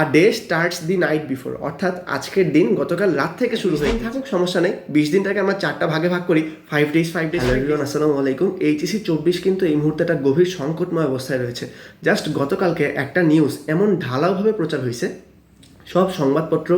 R day starts the night before অর্থাৎ আজকের দিন গতকাল রাত থেকে শুরু হয়ে থাকুক সমস্যা নেই। বিশ দিনটাকে আমরা চারটা ভাগে ভাগ করি। ফাইভ ডেজ ফাইভ ডেজ আসসালামু আলাইকুম। এইচএসি চব্বিশ কিন্তু এই মুহূর্তে একটা গভীর সংকটময় অবস্থায় রয়েছে। জাস্ট গতকালকে একটা নিউজ এমন ঢালাওভাবে প্রচার হয়েছে। সব সংবাদপত্র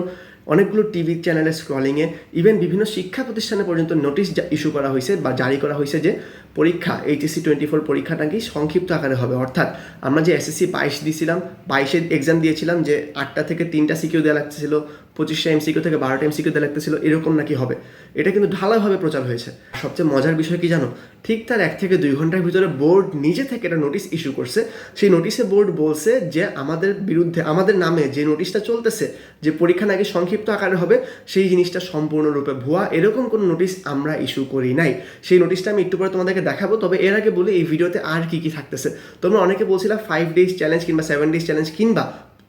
অনেকগুলো টিভি চ্যানেলে স্ক্রলিংয়ে ইভেন বিভিন্ন শিক্ষা প্রতিষ্ঠানে পর্যন্ত নোটিশ ইস্যু করা হয়েছে বা জারি করা হয়েছে যে পরীক্ষা এইচএসসি টোয়েন্টি ফোর পরীক্ষাটা কি সংক্ষিপ্ত আকারে হবে। অর্থাৎ আমরা যে এসএসসি বাইশ দিয়েছিলাম, বাইশের এক্সাম দিয়েছিলাম যে আটটা থেকে তিনটা সিকিউ দেওয়া লাগতেছিল পঁচিশটা এমসিকিউ থেকে বারোটা এমসিকিউ দেওয়া লাগতেছিল, এরকম নাকি হবে? এটা কিন্তু ঢালাভাবে প্রচার হয়েছে। সবচেয়ে মজার বিষয় কি জানো? ঠিক তার এক থেকে দুই ঘণ্টার ভিতরে বোর্ড নিজে থেকে একটা নোটিশ ইস্যু করছে। সেই নোটিশে বোর্ড বলছে যে, আমাদের বিরুদ্ধে, আমাদের নামে যে নোটিশটা চলতেছে, যে পরীক্ষা নাকি সংক্ষিপ্ত আকারে হবে, সেই জিনিসটা সম্পূর্ণরূপে ভুয়া। এরকম কোনো নোটিশ আমরা ইস্যু করি নাই। সেই নোটিশটা আমি একটু পরে তোমাদেরকে দেখাবো, তবে এর আগে বলি এই ভিডিওতে আর কি কি থাকতেছে। তোমরা অনেকে বলছিলাম ফাইভ ডেজ চ্যালেঞ্জ কিংবা সেভেন ডেজ চ্যালেঞ্জ কিংবা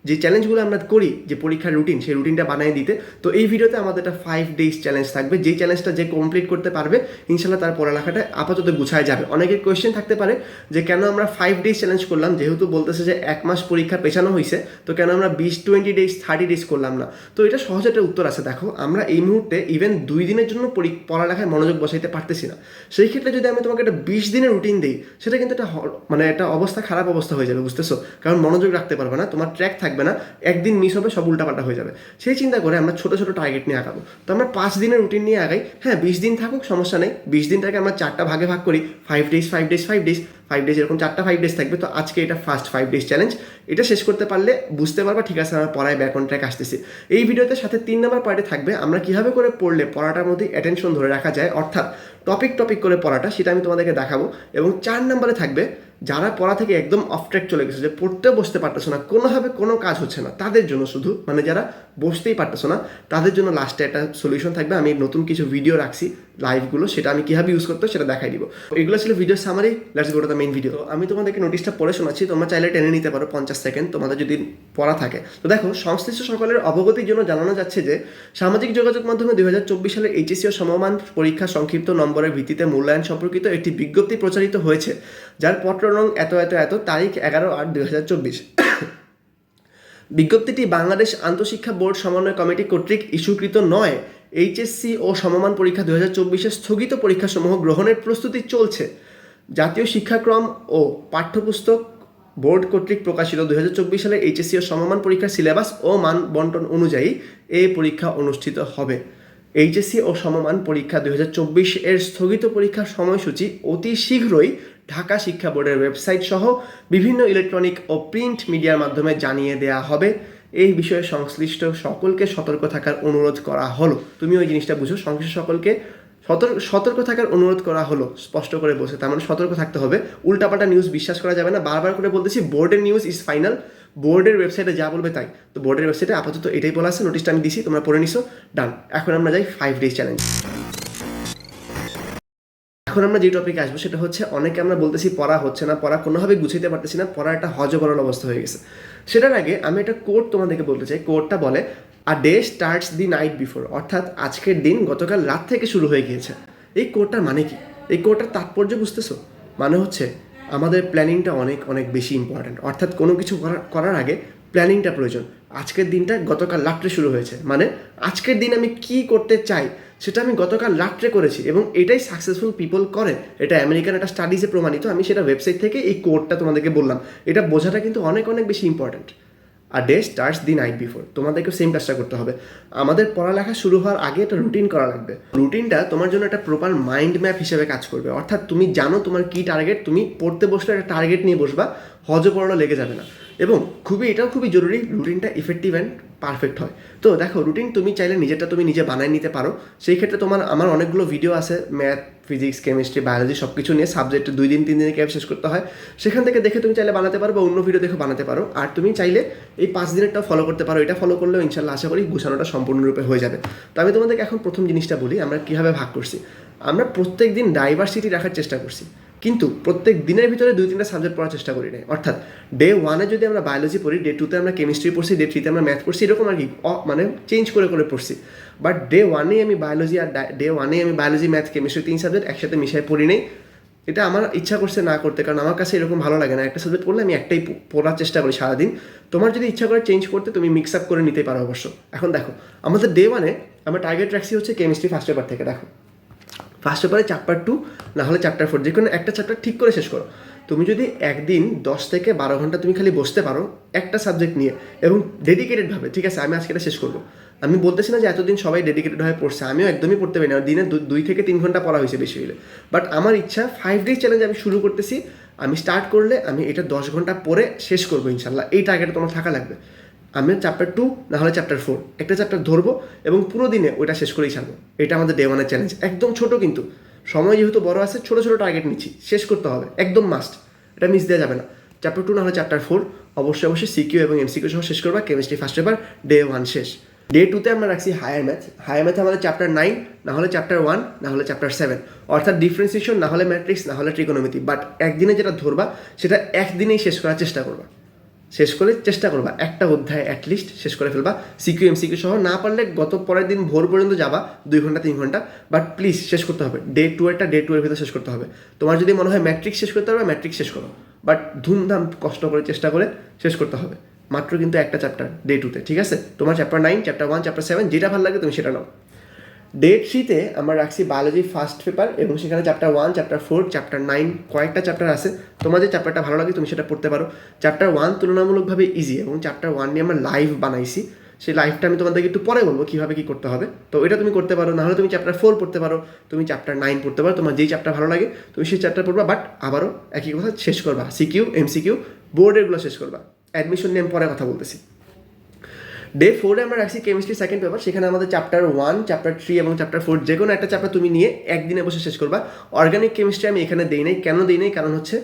যে চ্যালেঞ্জগুলো আমরা করি, যে পরীক্ষার রুটিন সেই রুটিনটা বানিয়ে দিতে, তো এই ভিডিওতে আমাদের একটা ফাইভ ডেজ চ্যালেঞ্জ থাকবে। যে চ্যালেঞ্জটা যে কমপ্লিট করতে পারবে ইনশাল্লাহ তার পড়ালেখাটা আপাতত গুছায় যাবে। অনেকের কোয়েশ্চেন থাকতে পারে যে কেন আমরা ফাইভ ডেজ চ্যালেঞ্জ করলাম, যেহেতু বলতেছে যে এক মাস পরীক্ষা পেছানো হয়েছে তো কেন আমরা বিশ টোয়েন্টি ডেজ থার্টি ডেজ করলাম না? তো এটা সহজ একটা উত্তর আছে, দেখো, আমরা এই মুহূর্তে ইভেন দুই দিনের জন্য পড়ালেখায় মনোযোগ বসাইতে পারতেছি না। সেই ক্ষেত্রে যদি আমি তোমাকে একটা বিশ দিনের রুটিন দিই, সেটা কিন্তু একটা মানে একটা অবস্থা খারাপ অবস্থা হয়ে যাবে, বুঝতেছো? কারণ মনোযোগ রাখতে পারবে না, তোমার ট্র্যাক থাকবে না, একদিন মিস হবে, সব উল্টাপাল্টা হয়ে যাবে। সেই চিন্তা করে আমরা ছোট ছোট টার্গেট নিয়ে আগাবো। তো আমরা পাঁচ দিনের রুটিন নিয়ে আগাই। হ্যাঁ বিশ দিন থাকুক, সমস্যা নেই। বিশ দিনটাকে আমরা চারটা ভাগে ভাগ করি। Five days five days five days five days এরকম চারটা ফাইভ ডেজ থাকবে। তো আজকে এটা ফার্স্ট ফাইভ ডেজ চ্যালেঞ্জ এটা শেষ করতে পারলে বুঝতে পারবা, ঠিক আছে, আমার পড়ায় ব্যাক অন ট্র্যাক আসতেছি। এই ভিডিওতে সাথে তিন নম্বর পার্টে থাকবে। আমরা কীভাবে করে পড়লে পড়াটার মধ্যে অ্যাটেনশন ধরে রাখা যায়, অর্থাৎ টপিক টপিক করে পড়াটা, সেটা আমি তোমাদেরকে দেখাবো। এবং চার নম্বরে থাকবে যারা পড়া থেকে একদম অফ ট্র্যাক চলে গেছে, যে পড়তেও বসতে পারতেছো না, কোনোভাবে কোনো কাজ হচ্ছে না, তাদের জন্য শুধু মানে যারা বসতেই পারতেছো না, তাদের জন্য লাস্টে একটা সলিউশন থাকবে, আমি নতুন কিছু ভিডিও রাখছি লাইভগুলো সেটা আমি কীভাবে ইউজ করতে সেটা দেখাই দিব। এগুলো ছিল video summary let's go to the main video আমি তোমাদেরকে নোটিশটা পড়ে শোনাচ্ছি, তোমরা চাইলে টেনে নিতে পারো, পঞ্চাশ সেকেন্ড তোমাদের যদি পড়া থাকে। তো দেখো, সংশ্লিষ্ট সকলের অবগতির জন্য জানানো যাচ্ছে যে, সামাজিক যোগাযোগ মাধ্যমে দুই হাজার চব্বিশ সালের এইচএসসি ও সমমান পরীক্ষা সংক্ষিপ্ত নম্বরের ভিত্তিতে মূল্যায়ন সম্পর্কিত একটি বিজ্ঞপ্তি প্রচারিত হয়েছে, যার পত্র নং এত এত এত, তারিখ এগারো আট দুই হাজার চব্বিশ। বিজ্ঞপ্তিটি বাংলাদেশ আন্তঃশিক্ষা বোর্ড সমন্বয় কমিটি কর্তৃক ইস্যুকৃত নয় এইচএসসি ও সমমান পরীক্ষা দু হাজার চব্বিশের স্থগিত পরীক্ষাসমূহ গ্রহণের প্রস্তুতি চলছে। জাতীয় শিক্ষাক্রম ও পাঠ্যপুস্তক বোর্ড কর্তৃক প্রকাশিত দু হাজার চব্বিশ সালের এইচএসসি ও সমমান পরীক্ষার সিলেবাস ও মান বন্টন অনুযায়ী এই পরীক্ষা অনুষ্ঠিত হবে। এইচএসসি ও সমমান পরীক্ষা হাজার চব্বিশ এর স্থগিত পরীক্ষার সময়সূচি অতি শীঘ্রই ঢাকা শিক্ষা বোর্ডের ওয়েবসাইট সহ বিভিন্ন ইলেকট্রনিক ও প্রিন্ট মিডিয়ার মাধ্যমে জানিয়ে দেয়া হবে। এই বিষয়ে সংশ্লিষ্ট সকলকে সতর্ক থাকার অনুরোধ করা হলো। তুমি ওই জিনিসটা বুঝো, সংশ্লিষ্ট সকলকে সতর্ক সতর্ক থাকার অনুরোধ করা হলো, স্পষ্ট করে বসে তার মানে সতর্ক থাকতে হবে। উল্টাপাল্টা নিউজ বিশ্বাস করা যাবে না। বারবার করে বলতেছি, বোর্ডের নিউজ ইজ ফাইনাল বোর্ডের ওয়েবসাইটে যা বলবে তাই। তো বোর্ডের ওয়েবসাইটে আপাতত এটাই বলা আছে নোটিশটা আমি দিছি, তোমরা পড়ে নিছো ডান এখন আমরা যাই ফাইভ ডেজ চ্যালেঞ্জ এখন আমরা যে টপিকে আসব সেটা হচ্ছে অনেকে আমরা বলতেছি পড়া হচ্ছে না, পড়া কোনোভাবে গুছাইতে পারতেছি না, পড়া একটা হজবরল অবস্থা হয়ে গেছে। সেটার আগে আমি একটা কোড তোমাদেরকে বলতে চাই। কোডটা বলে a day starts the night before অর্থাৎ আজকের দিন গতকাল রাত থেকে শুরু হয়ে গিয়েছে। এই কোডটার মানে কি? এই কোডটার তাৎপর্য বুঝতেছো? মানে হচ্ছে আমাদের প্ল্যানিংটা অনেক অনেক বেশি ইম্পর্ট্যান্ট অর্থাৎ কোনো কিছু করার আগে প্ল্যানিংটা প্রয়োজন। আজকের দিনটা গতকাল রাত্রে শুরু হয়েছে। মানে আজকের দিন আমি কি করতে চাই? সেটা আমি গতকাল রাত্রে করেছি এবং এটাই সাকসেসফুল পিপল করে এটা আমেরিকান একটা স্টাডিজে প্রমাণিত। আমি সেটা ওয়েবসাইট থেকে এই কোডটা তোমাদেরকে বললাম। এটা বোঝাটা কিন্তু অনেক অনেক বেশি important R day starts the night before তোমাদেরকে সেম কাজটা করতে হবে। আমাদের পড়ালেখা শুরু হওয়ার আগে একটা রুটিন করা লাগবে। রুটিনটা তোমার জন্য একটা প্রপার মাইন্ড ম্যাপ হিসেবে কাজ করবে। অর্থাৎ তুমি জানো তোমার কি টার্গেট তুমি পড়তে বসলে একটা টার্গেট নিয়ে বসবা হজ পড়ানো লেগে যাবে না। এবং খুবই, এটাও খুবই জরুরি, রুটিনটা ইফেক্টিভ অ্যান্ড পারফেক্ট হয়। তো দেখো, রুটিন তুমি চাইলে নিজেরটা তুমি নিজে বানায় নিতে পারো। সেই ক্ষেত্রে তোমার, আমার অনেকগুলো ভিডিও আছে ম্যাথ ফিজিক্স কেমিস্ট্রি বায়োলজি সব কিছু নিয়ে সাবজেক্ট দুই দিন, তিন দিনে ক্যাব শেষ করতে হয়। সেখান থেকে দেখে তুমি চাইলে বানাতে পারো বা অন্য ভিডিও দেখে বানাতে পারো। আর তুমি চাইলে এই পাঁচ দিনেরটাও ফলো করতে পারো। এটা ফলো করলেও ইনশাল্লাহ আশা করি গুছানোটা সম্পূর্ণরূপে হয়ে যাবে। তো আমি তোমাদেরকে এখন প্রথম জিনিসটা বলি, আমরা কীভাবে ভাগ করছি? আমরা প্রত্যেক দিন ডাইভার্সিটি রাখার চেষ্টা করছি। কিন্তু প্রত্যেক দিনের ভিতরে দুই তিনটা সাবজেক্ট পড়ার চেষ্টা করি না অর্থাৎ ডে ওয়ানে যদি আমরা বায়োলজি পড়ি ডে টুতে আমরা কেমিস্ট্রি পড়ছি ডে থ্রিতে আমরা ম্যাথ পড়ছি, এরকম আর কি মানে চেঞ্জ করে করে পড়ছি। বাট ডে ওয়ানেই আমি বায়োলজি আর ডে ওয়ানেই আমি বায়োলজি ম্যাথ কেমিস্ট্রি তিন সাবজেক্ট একসাথে মিশাই পড়ি নেই। এটা আমার ইচ্ছা করছে না করতে, কারণ আমার কাছে এরকম ভালো লাগে না। একটা সাবজেক্ট পড়লে আমি একটাই পড়ার চেষ্টা করি সারাদিন। তোমার যদি ইচ্ছা করে চেঞ্জ করতে, তুমি মিক্স আপ করে নিতে পারো অবশ্য। এখন দেখো, আমাদের ডে ওয়ানে আমার টার্গেট রাখছি হচ্ছে কেমিস্ট্রি ফার্স্ট পেপার থেকে, দেখো। ফার্স্ট পেপারে চ্যাপ্টার টু না হলে চ্যাপ্টার ফোর যে কোনো একটা চ্যাপ্টার ঠিক করে শেষ করো। তুমি যদি একদিন দশ থেকে বারো ঘণ্টা তুমি খালি বসতে পারো একটা সাবজেক্ট নিয়ে এবং ডেডিকেটেডভাবে ঠিক আছে, আমি আজকে এটা শেষ করব। আমি বলতেছি না যে এতদিন সবাই ডেডিকেটেড হয়ে পড়ছে, আমিও একদমই পড়তে পারি না, দিনে দুই থেকে তিন ঘণ্টা পড়া হয়েছে বেশি হলে বাট আমার ইচ্ছা ফাইভ ডেজ চ্যালেঞ্জ আমি শুরু করতেছি, আমি স্টার্ট করলে আমি এটা দশ ঘণ্টা পরে শেষ করব ইনশাল্লাহ, এই টার্গেট তোমার থাকা লাগবে। আমি চ্যাপ্টার টু না হলে চ্যাপ্টার ফোর একটা চ্যাপ্টার ধরবো এবং পুরো দিনে ওইটা শেষ করেই ছাড়বো। এটা আমাদের ডে ওয়ানের চ্যালেঞ্জ একদম ছোট কিন্তু। সময় যেহেতু বড় আছে, ছোট ছোট টার্গেট নিচ্ছি। শেষ করতে হবে। একদম মাস্ট এটা মিস দেওয়া যাবে না। চ্যাপ্টার টু না হলে চ্যাপ্টার ফোর অবশ্যই অবশ্যই সিকিউ এবং এমসিকিউ সহ শেষ করবা। Chemistry first paper day one শেষ। ডে টুতে আমরা রাখছি হায়ার ম্যাথ হায়ার ম্যাথে আমাদের চ্যাপ্টার নাইন না হলে চ্যাপ্টার ওয়ান না হলে চ্যাপ্টার সেভেন অর্থাৎ ডিফারেন্সিয়েশন না হলে ম্যাট্রিক্স না হলে ট্রিকোনোমিতি বাট একদিনে যেটা ধরবা, সেটা একদিনেই শেষ করার চেষ্টা করবা। শেষ করে চেষ্টা করবা। একটা অধ্যায় অ্যাটলিস্ট শেষ করে ফেলবা। সিকিউ, এমসিকিউ সহ না পারলে গত পরের দিন ভোর পর্যন্ত যাবা, দুই ঘণ্টা, তিন ঘণ্টা। বাট প্লিজ শেষ করতে হবে। ডে টু এরটা ডে টু এর ভিতরে শেষ করতে হবে। তোমার যদি মনে হয় ম্যাট্রিক শেষ করতে পারবে ম্যাট্রিক শেষ করো। বাট ধুমধাম কষ্ট করে চেষ্টা করে শেষ করতে হবে। মাত্র কিন্তু একটা চ্যাপ্টার ডে টুতে ঠিক আছে? তোমার chapter nine chapter one chapter seven যেটা ভালো লাগে তুমি সেটা নাও। ডে থ্রিতে আমরা রাখছি বায়োলজি ফার্স্ট পেপার এবং সেখানে chapter one chapter four chapter nine কয়েকটা চ্যাপ্টার আছে। তোমার যে চ্যাপ্টারটা ভালো লাগে তুমি সেটা পড়তে পারো। চ্যাপ্টার ওয়ান তুলনামূলকভাবে ইজি এবং চ্যাপ্টার ওয়ান নিয়ে আমরা লাইভ বানাইছি। সেই লাইভটা আমি তোমাদেরকে একটু পরে বলব কীভাবে কী করতে হবে। তো এটা তুমি করতে পারো, নাহলে তুমি চ্যাপ্টার ফোর পড়তে পারো, তুমি চ্যাপ্টার নাইন পড়তে পারো। তোমার যেই চ্যাপ্টার ভালো লাগে, তুমি সেই চ্যাপ্টার পড়বা বাট আবারও একই কথা শেষ করবা। সিকিউ এমসিকিউ বোর্ডেরগুলো শেষ করবা। অ্যাডমিশন নিয়ে আমি পরে কথা বলতেছি। ডে ফোরে আমরা রাখছি কেমিস্ট্রি সেকেন্ড পেপার সেখানে আমাদের চ্যাপ্টার ওয়ান চ্যাপ্টার থ্রি এবং চ্যাপ্টার ফোর যে কোনো একটা চ্যাপ্টার তুমি নিয়ে একদিনে বসে শেষ করবা। অর্গানিক কেমিস্ট্রি আমি এখানে দিই নাই। কেন দিই নাই? কারণ হচ্ছে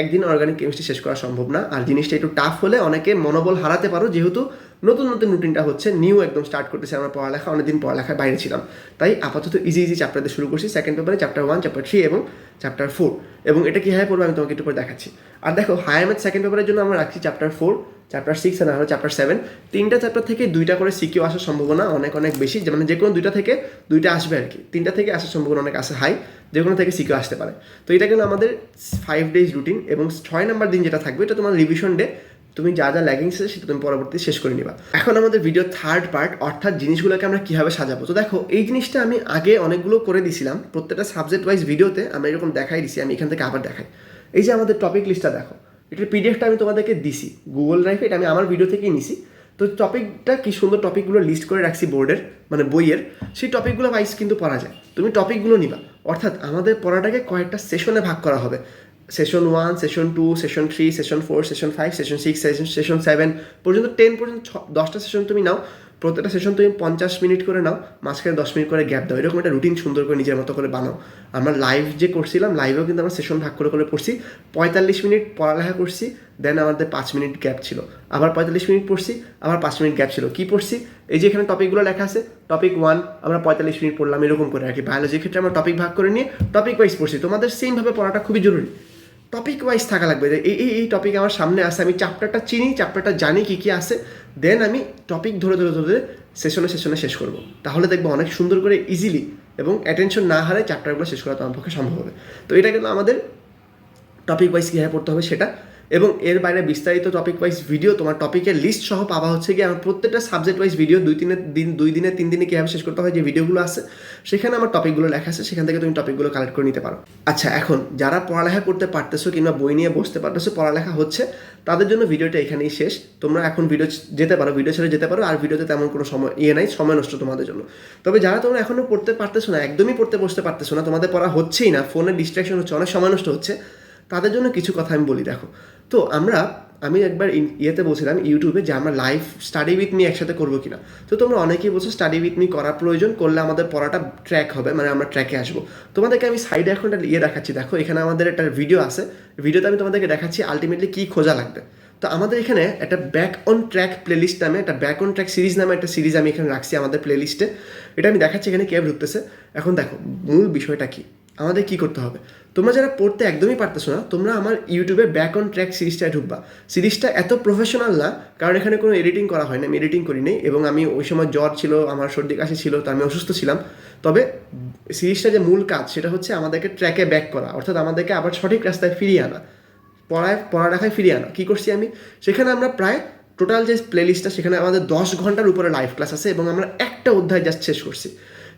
একদিন অর্গানিক কেমিস্ট্রি শেষ করা সম্ভব না। আর জিনিসটা একটু টাফ হলে অনেকে মনোবল হারাতে পারো, যেহেতু নতুন নতুন রুটিনটা হচ্ছে নিউ একদম স্টার্ট করতেছে আমরা পড়ালেখা, অনেকদিন পড়ালেখার বাইরে ছিলাম। তাই আপাতত ইজি ইজি চ্যাপ্টার দিয়ে শুরু করছি সেকেন্ড পেপারে চ্যাপ্টার ওয়ান চ্যাপ্টার থ্রি এবং চ্যাপ্টার ফোর এবং এটা কীভাবে পড়ব আমি তোমাকে একটু পরে দেখাচ্ছি। আর দেখো হায়ার সেকেন্ড পেপারের জন্য আমরা রাখছি চ্যাপ্টার ফোর চ্যাপ্টার সিক্স আর হলো চ্যাপ্টার সেভেন তিনটা চ্যাপ্টার থেকে দুইটা করে সিকিউ আসার সম্ভাবনা অনেক অনেক বেশি মানে যে কোনো দুইটা থেকে দুইটা আসবে আর কি। তিনটা থেকে আসার সম্ভাবনা অনেক আসে হাই যে কোনো থেকে সিকিউ আসতে পারে। তো এটা গেলো আমাদের ফাইভ ডেজ রুটিন এবং ছয় নাম্বার দিন যেটা থাকবে, এটা তোমার রিভিশন ডে তুমি যা যা ল্যাগিংস আছে সেটা তুমি পরবর্তী শেষ করে নিবা। এখন আমাদের ভিডিও থার্ড পার্ট অর্থাৎ জিনিসগুলোকে আমরা কীভাবে সাজাবো। তো দেখো, এই জিনিসটা আমি আগে অনেকগুলো করে দিছিলাম, প্রত্যেকটা সাবজেক্ট ওয়াইজ ভিডিওতে আমি এরকম দেখাই দিছি, আমি এখান থেকে আবার দেখাই। এই যে আমাদের টপিক লিস্টটা দেখো। এটার পিডিএফটা আমি তোমাদেরকে দিছি গুগল ড্রাইভে এটা আমি আমার ভিডিও থেকেই নিছি। তো টপিকটা কি সুন্দর টপিকগুলো লিস্ট করে রাখছি বোর্ডের মানে বইয়ের, সেই টপিকগুলো ওয়াইজ কিন্তু পড়া যায়। তুমি টপিকগুলো নিবা। অর্থাৎ আমাদের পড়াটাকে কয়েকটা সেশনে ভাগ করা হবে। Session one session two session three session four session five session six session session seven পর্যন্ত টেন পর্যন্ত ছ- দশটা সেশন তুমি নাও। প্রত্যেকটা সেশন তুমি পঞ্চাশ মিনিট করে নাও, মাঝখানে দশ মিনিট করে গ্যাপ দাও। এরকম একটা রুটিন সুন্দর করে নিজের মতো করে বানাও। আমরা লাইভ যে করছিলাম লাইভেও কিন্তু আমরা সেশন ভাগ করে করে পড়ছি। পঁয়তাল্লিশ মিনিট পড়ালেখা করছি দেন আমাদের পাঁচ মিনিট গ্যাপ ছিল। আবার পঁয়তাল্লিশ মিনিট পড়ছি, আবার পাঁচ মিনিট গ্যাপ ছিল। কি পড়ছি? এই যে এখানে টপিকগুলো লেখা আছে টপিক ওয়ান আমরা পঁয়তাল্লিশ মিনিট পড়লাম, এরকম করে আর কি। বায়োলজির ক্ষেত্রে আমরা টপিক ভাগ করে নিয়ে টপিক ওয়াইজ পড়ছি। তোমাদের সেমভাবে পড়াটা খুবই জরুরি। টপিক ওয়াইজ থাকা লাগবে। যে এই এই এই টপিক আমার সামনে আসে, আমি চ্যাপ্টারটা চিনি চ্যাপ্টারটা জানি কী কী আসে দেন আমি টপিক ধরে ধরে ধরে ধরে সেশনে সেশনে শেষ করব। তাহলে দেখব অনেক সুন্দর করে ইজিলি এবং অ্যাটেনশন না হারে চ্যাপ্টারগুলো শেষ করা তোমার পক্ষে সম্ভব হবে। তো এটা কিন্তু আমাদের টপিক ওয়াইজ কীভাবে পড়তে হবে সেটা এবং এর বাইরে বিস্তারিত টপিক ওয়াইজ ভিডিও তোমার টপিকের লিস্ট সহ পাওয়া হচ্ছে কি আমার প্রত্যেকটা সাবজেক্ট ওয়াইজ ভিডিও দুই তিনের দিন, দুই দিনে, তিন দিনে কীভাবে শেষ করতে হয়, যে ভিডিওগুলো আছে, সেখানে আমার টপিকগুলো লেখা আছে, সেখান থেকে তুমি টপিকগুলো কালেক্ট করে নিতে পারো। আচ্ছা এখন যারা পড়ালেখা করতে পারতেছো কিংবা বই নিয়ে বসতে পারতেছো, পড়ালেখা হচ্ছে, তাদের জন্য ভিডিওটা এখানেই শেষ। তোমরা এখন ভিডিও যেতে পারো ভিডিও ছেড়ে যেতে পারো, আর ভিডিওতে তেমন কোনো সময় ইয়ে নাই, সময় নষ্ট তোমাদের জন্য। তবে যারা তোমরা এখনও পড়তে পারতেছো না, একদমই পড়তে বসতে পারতেছো না, তোমাদের পড়া হচ্ছেই না, ফোনের ডিস্ট্রাকশন হচ্ছে, অনেক সময় নষ্ট হচ্ছে, তাদের জন্য কিছু কথা আমি বলি, দেখো। তো আমরা, আমি একবার ইয়েতে বলছিলাম ইউটিউবে যে আমরা লাইভ স্টাডি উইথ মি একসাথে করব কিনা। তো তোমরা অনেকেই বলছো স্টাডি উইথ মি করা প্রয়োজন, করলে আমাদের পড়াটা ট্র্যাক হবে মানে আমরা ট্র্যাকে আসব। তোমাদেরকে আমি সাইডে এখন একটা ইয়ে দেখাচ্ছি, দেখো এখানে আমাদের একটা ভিডিও আছে। ভিডিওতে আমি তোমাদেরকে দেখাচ্ছি আলটিমেটলি কী খোঁজা লাগবে। তো আমাদের এখানে একটা ব্যাক অন ট্র্যাক প্লেলিস্ট নামে, একটা ব্যাক অন ট্র্যাক সিরিজ নামে একটা সিরিজ আমি এখানে রাখছি আমাদের প্লেলিস্টে এটা আমি দেখাচ্ছি, এখানে কে ঢুকতেছে? এখন দেখো, মূল বিষয়টা কি? আমাদের কি করতে হবে? তোমরা যারা পড়তে একদমই পারতেছো না, তোমরা আমার ইউটিউবে ব্যাক অন ট্র্যাক সিরিজটায় ঢুকবা। সিরিজটা এত প্রফেশনাল না, কারণ এখানে কোনো এডিটিং করা হয় না, আমি এডিটিং করি নাই, এবং আমি ওই সময় জ্বর ছিল, আমার সর্দি কাশি ছিল, তো আমি অসুস্থ ছিলাম। তবে সিরিজটা যে মূল কাজ, সেটা হচ্ছে আমাদেরকে ট্র্যাকে ব্যাক করা, অর্থাৎ আমাদেরকে আবার সঠিক রাস্তায় ফিরিয়ে আনা, পড়ায়, পড়ালেখায় ফিরিয়ে আনা। কী করছি আমি? সেখানে আমরা প্রায় টোটাল যে প্লেলিস্টটা সেখানে আমাদের দশ ঘণ্টার উপরে লাইভ ক্লাস আছে, এবং আমরা একটা অধ্যায় জাস্ট শেষ করছি।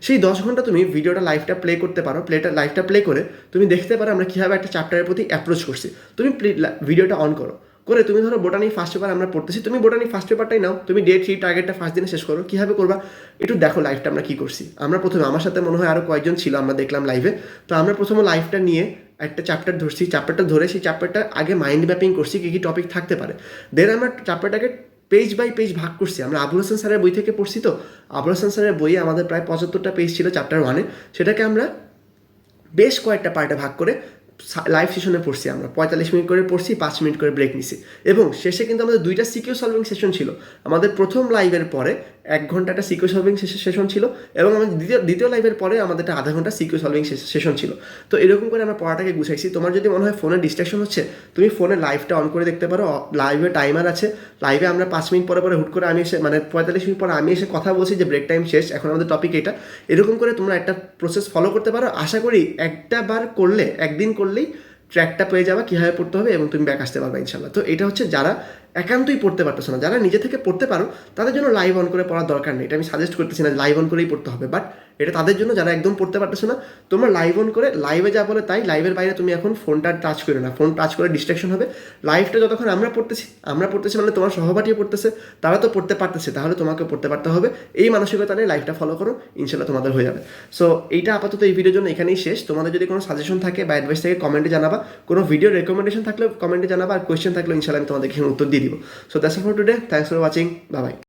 সেই দশ ঘণ্টা তুমি ভিডিওটা লাইভটা প্লে করতে পারো প্লেটা লাইভটা প্লে করে তুমি দেখতে পারো আমরা কীভাবে একটা চ্যাপ্টারের প্রতি অ্যাপ্রোচ করছি। তুমি ভিডিওটা অন করো। করে তুমি ধরো বোটানি ফার্স্ট পেপার আমরা পড়তেছি, তুমি বোটানি ফার্স্ট পেপারটাই নাও, তুমি ডে থ্রি টার্গেটটা ফার্স্ট দিনে শেষ করো, কীভাবে করবা? একটু দেখো লাইভটা আমরা কী করছি। আমরা প্রথমে আমার সাথে মনে হয় আরও কয়েকজন ছিল, আমরা দেখলাম লাইভে তো আমরা প্রথমে লাইভটা নিয়ে একটা চ্যাপ্টার ধরছি চ্যাপ্টারটা ধরে সেই চ্যাপ্টারটা আগে মাইন্ড ম্যাপিং করছি, কী কী টপিক থাকতে পারে। দেন আমরা চ্যাপ্টারটাকে পেজ বাই পেজ ভাগ করছি। আমরা আবুল হাসান স্যারের বই থেকে পড়ছি তো। আবুল হাসান স্যারের বইয়ে আমাদের প্রায় পঁচাত্তরটা পেজ ছিল চ্যাপ্টার ওয়ানে সেটাকে আমরা বেশ কয়েকটা পার্টে ভাগ করে লাইভ সেশনে পড়ছি আমরা। পঁয়তাল্লিশ মিনিট করে পড়ছি, পাঁচ মিনিট করে ব্রেক নিছি। এবং শেষে কিন্তু আমাদের দুইটা সিকিউ সলভিং সেশন ছিল। আমাদের প্রথম লাইভের পরে এক ঘণ্টা একটা সিকিউ সলভিং সেশন ছিল এবং আমাদের দ্বিতীয় দ্বিতীয় লাইভের পরে আমাদের একটা আধা ঘণ্টা সিকিউ সলভিং সেশন ছিল। তো এরকম করে আমরা পড়াটাকে গুছাইছি। তোমার যদি মনে হয় ফোনে ডিস্ট্রাকশন হচ্ছে, তুমি ফোনে লাইভটা অন করে দেখতে পারো। লাইভে টাইমার আছে। লাইভে আমরা পাঁচ মিনিট পরে পরে হুট করে আমি এসে মানে পঁয়তাল্লিশ মিনিট পরে আমি এসে কথা বলছি যে ব্রেক টাইম শেষ, এখন আমাদের টপিক এটা। এরকম করে তোমরা একটা প্রসেস ফলো করতে পারো। আশা করি একটা বার করলে, একদিন করলেই ট্র্যাকটা পেয়ে যাবা, কীভাবে পড়তে হবে এবং তুমি ব্যাক আসতে পারবে ইনশাল্লাহ তো এটা হচ্ছে যারা একান্তই পড়তে পারতেছো না। যারা নিজে থেকে পড়তে পারো, তাদের জন্য লাইভ অন করে পড়ার দরকার নেই। এটা আমি সাজেস্ট করতেছি না লাইভ অন করেই পড়তে হবে বাট এটা তাদের জন্য যারা একদম পড়তে পারতেছো না, তোমরা লাইভ অন করে লাইভে যা বলে তাই লাইভের বাইরে তুমি এখন ফোনটা টাচ করো না। ফোন টাচ করে ডিস্ট্রাকশন হবে। লাইভটা যতক্ষণ আমরা পড়তেছি আমরা পড়তেছি মানে তোমার সহপাঠী পড়তেছে, তারা তো পড়তে পারতেছে, তাহলে তোমাকে পড়তে পারতে হবে। এই মানসিকতা নিয়ে লাইভটা ফলো করো ইনশাল্লাহ তোমাদের হয়ে যাবে। সো এইটা আপাতত এই ভিডিওর জন্য এখানেই শেষ। তোমাদের যদি কোনো সাজেশন থাকে বা অ্যাডভাইস থাকে কমেন্টে জানাবা। কোনো ভিডিও রেকমেন্ডেশন থাকলে কমেন্টে জানাবা, আর কোয়েশ্চেন থাকলে ইনশাল্লাহ আমি তোমাদেরকে উত্তর দিয়ে দিব। So that's for today thanks for watching bye